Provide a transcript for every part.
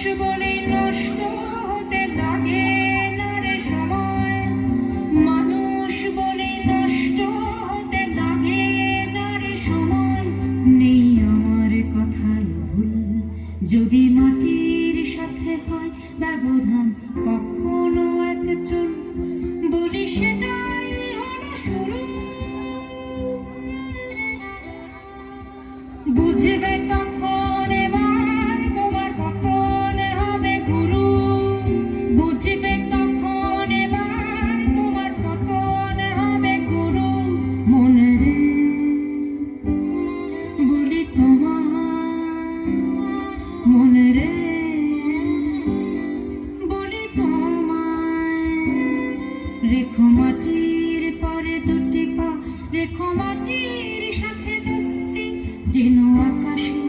মানুষ বলে নষ্ট হতে লাগে না রে নেই আমার কথায় ভুল। যদি মাটির সাথে হয় ব্যবধান মাটির সাথে দোস্তি যেন আকাশে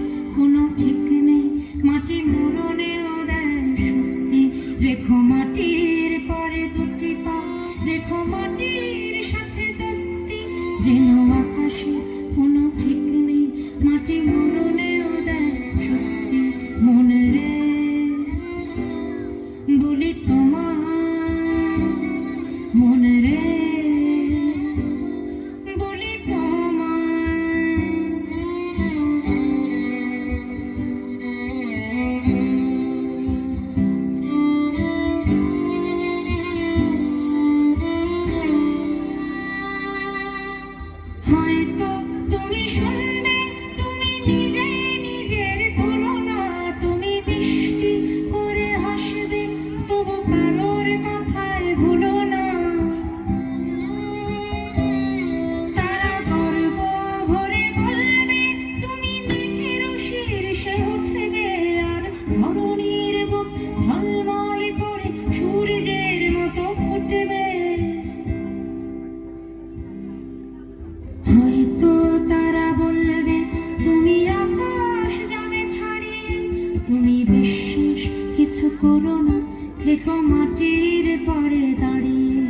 করো না থেকো মাটির পরে দাঁড়িয়ে।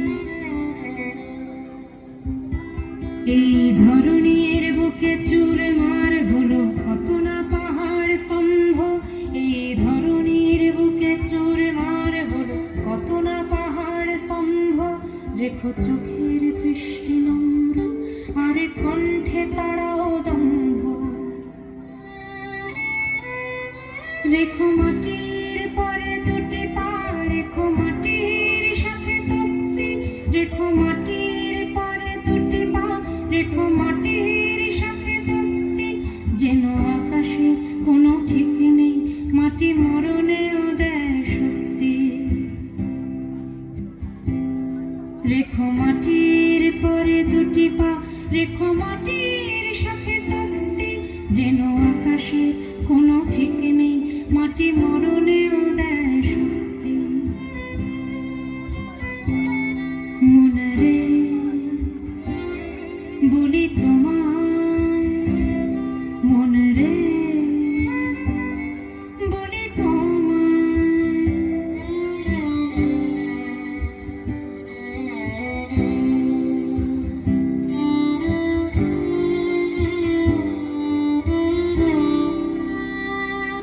এই ধরনের বুকে চুরমার হলো কত না পাহাড় স্তম্ভ। এই ধরনের বুকে চুরমার হলো কত না পাহাড় স্তম্ভ। রেখো চোখের দৃষ্টি নম্র, আরে কণ্ঠে তারাও দম্ভ। রেখো মাটির রেখো মাটির পরে দুটি পা, রেখো মাটির সাথে দোস্তি। যেন আকাশে কোনো ঠিক নেই, মাটি মরণেও দেয় সুস্থি রেখো মাটির পরে দুটি পা, রেখো মাটির সাথে দোস্তি। যেন আকাশে কোনো ঠিক